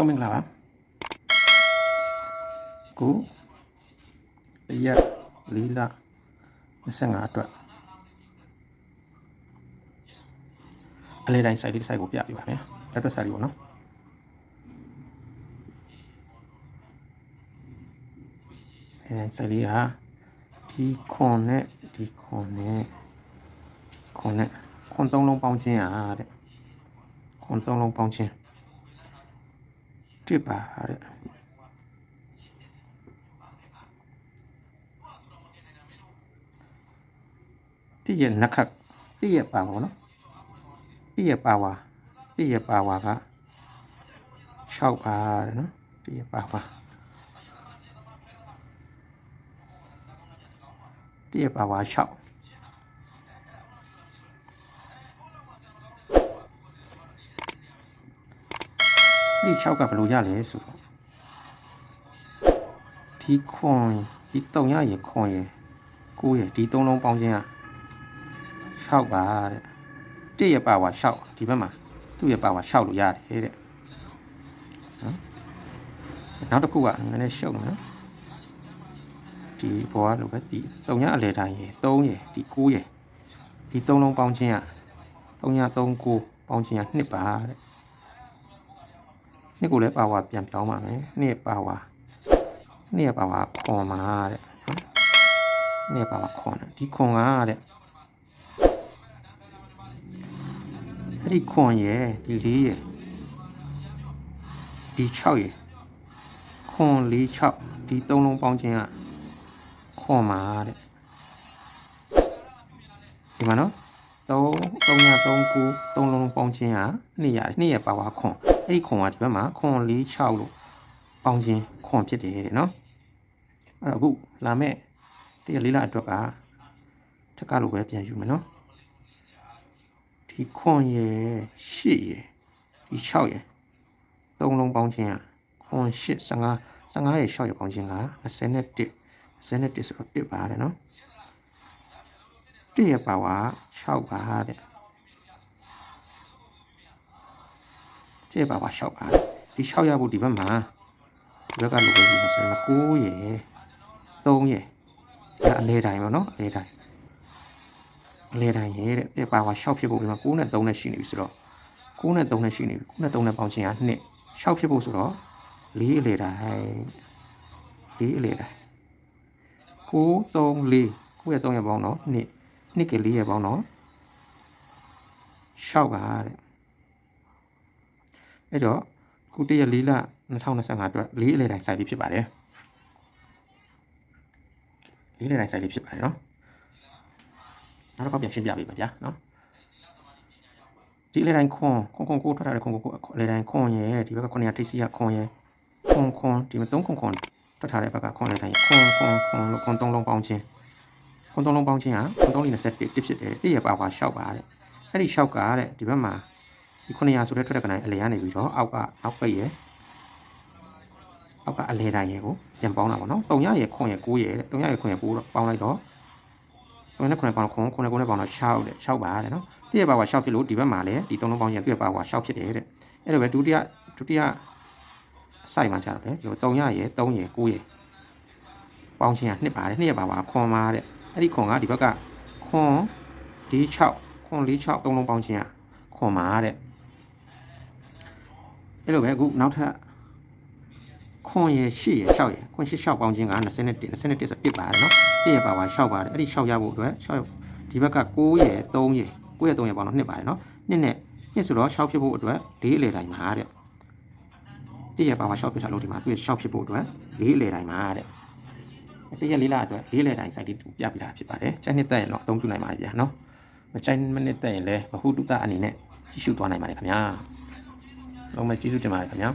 အားလုံးမင်္ဂလာပါခုရက်လေးလ25အတွက်အလဲတိုင်း site လေးတစ် site ကိုပြပြပါမယ်လက်တွက် site လေးပေါ့နော်အဲ site လေးဟာဒီခွန်နဲ့ဒီခွန်နဲ့ခွန်နဲ့ခွန်သုံးလုံးပေါင်းခြင်းဟာတဲ့ခွန်သုံးလုံးပေါင်းခြင်း တစ်ပါတဲ့တိရဲ့နက်ခတ်တိရဲ့ပါပါနော်တိရဲ့ပါဝါတိရဲ့ပါဝါက6ပါတဲ့နော်တိရဲ့ပါဝါတိရဲ့ပါဝါ6 ဒီ6ကဘယ်လိုရလဲဆိုတော့ဒီခွန်ဒီတုံရရေခွန်ရေကိုရေဒီသုံးလုံးပေါင်းခြင်းက6ပါတဲ့တိရဲ့ပါဝါ6ဒီဘက်မှာသူ့ရဲ့ပါဝါ6လို့ရတယ်တဲ့နော်နောက်တစ်ခုကနည်းနည်းရှုပ်နော်ဒီဘောကလိုပဲဒီတုံရအလဲတိုင်းရေ3ရေဒီ9ရေဒီသုံးလုံးပေါင်းခြင်းက3ရ3 9ပေါင်းခြင်းက2ပါတဲ့ နှစ်ကိုလည်းပါဝါပြန်ပြောင်းပါမယ်နှစ်ပါဝါနှစ်ရပါဝါခွန်မှာတဲ့နော်နှစ်ပါဝါခွန်တယ်ဒီခွန်ကတဲ့အဲ့ဒီခွန်ရဲ့ဒီလေးရဲ့ဒီ6ရဲ့ခွန်လေး6ဒီသုံးလုံးပေါင်းခြင်းကခွန်မှာတဲ့ဒီမှာနော်3 3ရ3 9 3လုံးပေါင်းခြင်းဟာ2ရ2ရပါဝါခွန် အဲ့ဒီခွန်ကဒီဘက်မှာခွန်4 6လို့ပေါင်းခြင်းခွန်ဖြစ်တယ်တဲ့နော်အဲ့တော့အခုလာမဲ့တရလေးလာအတွက်ကတက်ကလိုပဲပြန်ယူမယ်နော်ဒီခွန်ရ8ရဒီ6ရ3လုံးပေါင်းခြင်းကခွန်8 15 15ရ6ရပေါင်းခြင်းက21 21ဆိုတော့1ပါတယ်နော်1ရပါဝါ6ပါတဲ့ 1ရပါဝါ6ပါဒီ6ရဖို့ဒီဘက်မှာဒီဘက်ကလိုပဲယူမယ်ဆိုတော့9ရ3ရဒီအလဲတိုင်းပေါ့နော်အလဲတိုင်းအလဲတိုင်းရတဲ့1ပါဝါ6ဖြစ်ဖို့ဒီမှာ9နဲ့3နဲ့ရှိနေပြီဆိုတော့9နဲ့3နဲ့ရှိနေပြီ9နဲ့3နဲ့ပေါင်းခြင်းက2 6ဖြစ်ဖို့ဆိုတော့4အလဲတိုင်း4အလဲတိုင်း9 3 4 9ရဲ့3ရဲ့ပေါင်းတော့2နှစ်ကလေးရဲ့ပေါင်းတော့6ပါတဲ့ အဲ့တော့ခုတရလေးလ2025အတွက်လေးအလေတိုင်းစိုက်လေးဖြစ်ပါတယ်လေးအလေတိုင်းစိုက်လေးဖြစ်ပါတယ်နော်နောက်တစ်ခါပြန်ရှင်းပြပေးပါဗျာနော်ဒီအလေတိုင်းခွန်ခွန်ခွန်ကိုထွက်ထားတဲ့ခွန်ကိုအလေတိုင်းခွန်ရဲ့ဒီဘက်က900ထိပ်စီရခွန်ရဲ့ခွန်ခွန်ဒီမှာ3ခွန်ခွန်ထွက်ထားတဲ့ဘက်ကခွန်အလေတိုင်းခွန်ခွန်ခွန်လို့ခွန်3လုံးပေါင်းခြင်းခွန်3လုံးပေါင်းခြင်းဟာခွန်3လေး21တစ်ဖြစ်တယ်တစ်ရပါပါ6ပါတဲ့အဲ့ဒီ6ကတဲ့ဒီဘက်မှာ ဒီ900ဆိုတဲ့ထွက်တဲ့ကနိုင်အလေကနေပြီးတော့အောက်ကနောက်ပိတ်ရဲ့အောက်ကအလေတိုင်းရဲ့ကိုပြန်ပေါင်းတာပေါ့နော်300ရဲ့ခွန်ရဲ့9ရဲ့တဲ့300ရဲ့ခွန်ရဲ့9တော့ပေါင်းလိုက်တော့3နဲ့9ပေါင်းခွန်9နဲ့9နဲ့ပေါင်းတော့6တဲ့6ပါတဲ့နော်တစ်ရပါပါ6ဖြစ်လို့ဒီဘက်မှာလည်းဒီ3လုံးပေါင်းရင်တစ်ရပါပါ6ဖြစ်တယ်တဲ့အဲ့လိုပဲဒုတိယဒုတိယစိုက်မှာကြတော့လေဒီ300ရဲ့3ရဲ့9ရဲ့ပေါင်းချင်းကနှစ်ပါတယ်နှစ်ရပါပါခွန်ပါတဲ့အဲ့ဒီခွန်ကဒီဘက်ကခွန်46ခွန်46 3လုံးပေါင်းချင်းကခွန်ပါတဲ့ အဲ့လိုပဲအခုနောက်ထပ်ခွန်ရယ်8ရယ်6ရယ်ခွန်8 6ပေါင်းချင်းက21 21ဆို1ပါတယ်နော်1ရယ်ပါပါ6ပါတယ်အဲ့ဒီ6ရဖို့အတွက်6ဒီဘက်က9ရယ်3ရယ်9ရယ်3ရယ်ပေါင်းတော့2ပါတယ်နော်2နဲ့2ဆိုတော့6ဖြစ်ဖို့အတွက်4အလေတိုင်းမှာတဲ့1ရယ်ပါပါ6ဖြစ်တာလို့ဒီမှာသူရ6ဖြစ်ဖို့အတွက်4အလေတိုင်းမှာတဲ့တရက်လေးလာအတွက်4အလေတိုင်းစိုက်လေးပြပြတာဖြစ်ပါတယ်ချက်နှစ်သက်ရင်တော့အသုံးပြုနိုင်ပါတယ်ဗျာနော်မချိုင်းမနစ်သက်ရင်လည်းဘဟုတုတအနေနဲ့ကြည့်ရှုသွားနိုင်ပါတယ်ခင်ဗျာ လုံးမကျေးဇူးတင်ပါတယ်ခင်ဗျာ